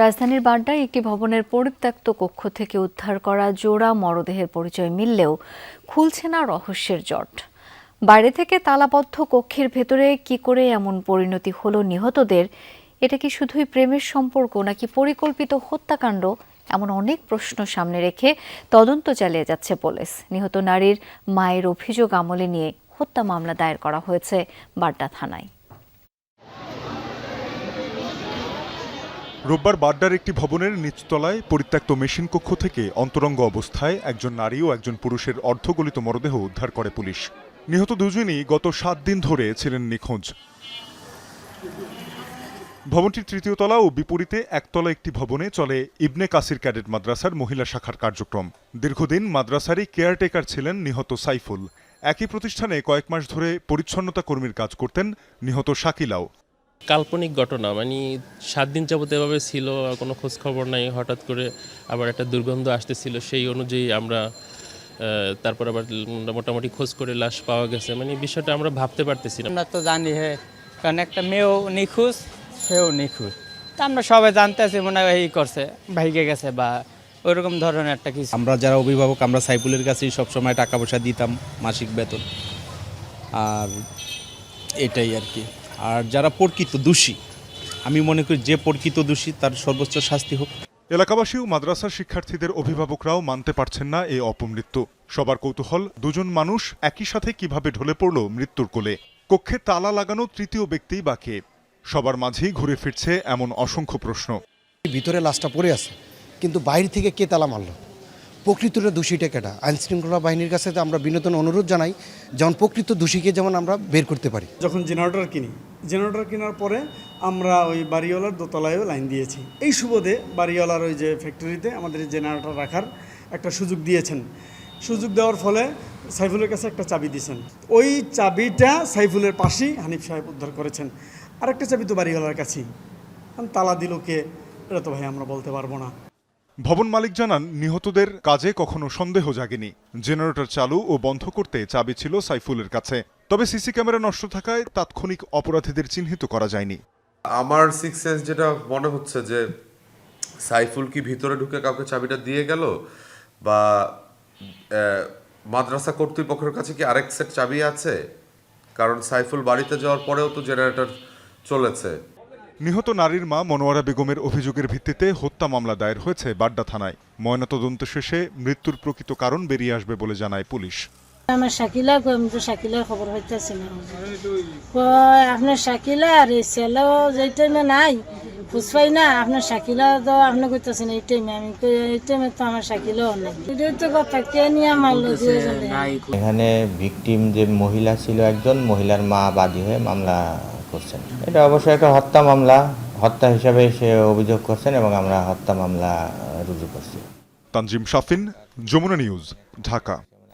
রাজধানীর বাড্ডায় একটি ভবনের পরিত্যক্ত কক্ষ থেকে উদ্ধার করা জোড়া মরদেহের পরিচয় মিললেও খুলছে না রহস্যের জট। বাইরে থেকে তালাবদ্ধ কক্ষের ভেতরে কি করে এমন পরিণতি হলো নিহতদের, এটা কি শুধুই প্রেমের সম্পর্ক নাকি পরিকল্পিত হত্যাকাণ্ড, এমন অনেক প্রশ্ন সামনে রেখে তদন্ত চালিয়ে যাচ্ছে পুলিশ। নিহত নারীর মায়ের অভিযোগ আমলে নিয়ে হত্যা মামলা দায়ের করা হয়েছে বাড্ডা থানায়। রোববার বাড্ডার একটি ভবনের নিচতলায় পরিত্যক্ত মেশিন কক্ষ থেকে অন্তরঙ্গ অবস্থায় একজন নারী ও একজন পুরুষের অর্ধগলিত মরদেহ উদ্ধার করে পুলিশ। নিহত দুজনই গত সাত দিন ধরে ছিলেন নিখোঁজ। ভবনটির তৃতীয় তলা ও বিপরীতে একতলা একটি ভবনে চলে ইবনে কাসির ক্যাডেট মাদ্রাসার মহিলা শাখার কার্যক্রম। দীর্ঘদিন মাদ্রাসারই কেয়ারটেকার ছিলেন নিহত সাইফুল। একই প্রতিষ্ঠানে কয়েক মাস ধরে পরিচ্ছন্নতা কর্মীর কাজ করতেন নিহত শাকিলাও। কাল্পনিক ঘটনা মানে সাত দিন যাবত এভাবে ছিল কোনো খোঁজ খবর নাই হঠাৎ করে আবার একটা দুর্গন্ধ আসতেছিল সেই অনুযায়ী আমরা তারপর আবার মোটামুটি খোঁজ করে লাশ পাওয়া গেছে। মানে বিষয়টা আমরা ভাবতে পারতেছি না। আমরা তো জানি হ্যাঁ কারণ একটা মেয়েও নিখোঁজ সেও নিখোঁজ। তা আমরা সবাই জানতে আছি মনে হয় এই করছে ভাইগে গেছে বা ওইরকম ধরনের একটা কিছু। আমরা যারা অভিভাবক আমরা সাইফুলের কাছেই সবসময় টাকা পয়সা দিতাম মাসিক বেতন। আর এটাই আর কি। আর যারা প্রকৃত দোষী আমি মনে করি যে প্রকৃত দোষী তার সর্বোচ্চ শাস্তি হোক। এলাকাবাসী ও মাদ্রাসার শিক্ষার্থীদের অভিভাবকরাও মানতে পারছেন না এই অপমৃত্যু। সবার কৌতূহল দুজন মানুষ একই সাথে কীভাবে ঢলে পড়ল মৃত্যুর কোলে। কক্ষে তালা লাগানো তৃতীয় ব্যক্তি বা কে সবার মাঝেই ঘুরে ফিরছে এমন অসংখ্য প্রশ্ন। ভিতরে লাশটা পড়ে আছে কিন্তু বাইরে থেকে কে তালা মারল? প্রকৃতটা দোষীটা কেটা আইন শৃঙ্খলা বাহিনীর কাছে তো আমরা বিনোদন অনুরোধ জানাই যেমন প্রকৃত দোষীকে যেমন আমরা বের করতে পারি। যখন জেনারেটর কিনি জেনারেটর কেনার পরে আমরা ওই বাড়িওয়ালার দোতলায়ও লাইন দিয়েছি। এই সুবাদে বাড়িওয়ালার ওই যে ফ্যাক্টরিতে আমাদের জেনারেটর রাখার একটা সুযোগ দিয়েছেন। সুযোগ দেওয়ার ফলে সাইফুলের কাছে একটা চাবি দিয়েছেন। ওই চাবিটা সাইফুলের পাশেই হানিফ সাহেব উদ্ধার করেছেন। আরেকটা চাবি তো বাড়িওয়ালার কাছেই। তালা দিল কে? এটা তো ভাই আমরা বলতে পারব না। ভবন মালিক জানান, নিহতদের কাজে কখনো সন্দেহ জাগেনি। জেনারেটর চালু ও বন্ধ করতে চাবি ছিল সাইফুলের কাছে। তবে সিসি ক্যামেরা নষ্ট থাকায় তাৎক্ষণিক অপরাধীদের চিহ্নিত করা যায়নি। আমার সিক্স সেন্স যেটা মনে হচ্ছে যে সাইফুল কি ভিতরে ঢুকে কাউকে চাবিটা দিয়ে গেল বা মাদ্রাসা কর্তৃপক্ষের কাছে কি আরেক সেট চাবি আছে? কারণ সাইফুল বাড়িতে যাওয়ার পরেও তো জেনারেটর চলেছে। নিহত নারীর মা মনোয়ারা বেগমের অভিযোগের ভিত্তিতে হত্যা মামলা দায়ের হয়েছে বাড্ডা থানায়। ময়নাতদন্ত শেষে মৃত্যুর প্রকৃত কারণ বেরিয়ে আসবে বলে জানায় পুলিশ। আমার শাকিলা কই আমি তো শাকিলার খবর হইতেছি না কয় আপনার শাকিলা আর এই ছেলেও যেই টাইমে নাই পাই না আপনার শাকিলা তো আপনি কইতেছেন এই টাইমে আমি কই এই টাইমে তো আমার শাকিলাও নেই। এটাই তো কথা কে নিয়ে মারলো এখানে ভিকটিম যে মহিলা ছিল একজন মহিলার মা বাদী হয়ে মামলা করছেন। এটা অবশ্যই একটা হত্যা মামলা হত্যা হিসাবে সে অভিযোগ করছেন এবং আমরা হত্যা মামলা রুজু করছি। তানজিম শাফিন যমুনা নিউজ ঢাকা।